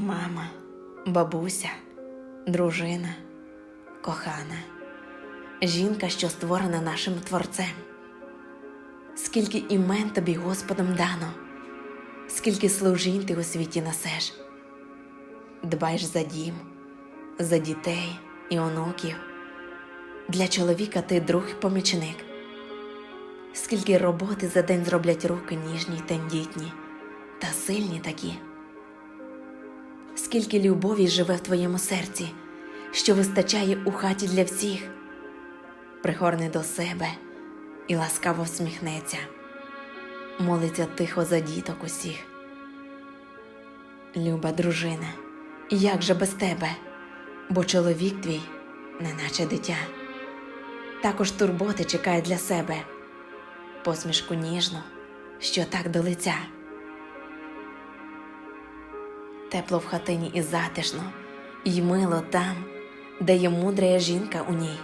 мама, бабуся, дружина, кохана, жінка, що створена нашим Творцем. Скільки імен тобі Господом дано, скільки служінь ти у світі несеш. Дбаєш за дім, за дітей і онуків. Для чоловіка ти друг і помічник. Скільки роботи за день зроблять руки ніжні й тендітні, та сильні такі. Скільки любові живе в твоєму серці, що вистачає у хаті для всіх, пригорне до себе і ласкаво всміхнеться, молиться тихо за діток усіх. Люба дружина, як же без тебе, бо чоловік твій, неначе дитя, також турботи чекає для себе, посмішку ніжну, що так до лиця. Тепло в хатині і затишно, і мило там, де є мудра жінка у ній.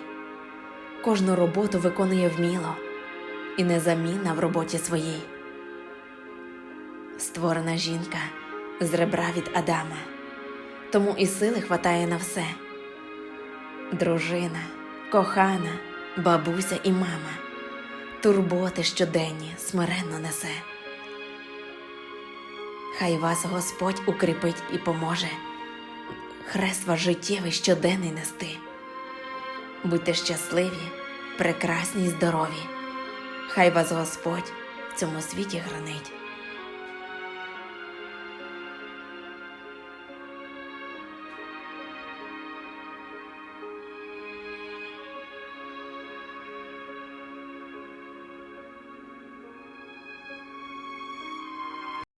Кожну роботу виконує вміло і незамінна в роботі своїй. Створена жінка з ребра від Адама, тому і сили хватає на все. Дружина, кохана, бабуся і мама, турботи щоденні смиренно несе. Хай вас Господь укріпить і поможе, хрест ваш життєвий щоденний нести. Будьте щасливі, прекрасні й здорові. Хай вас Господь в цьому світі гранить.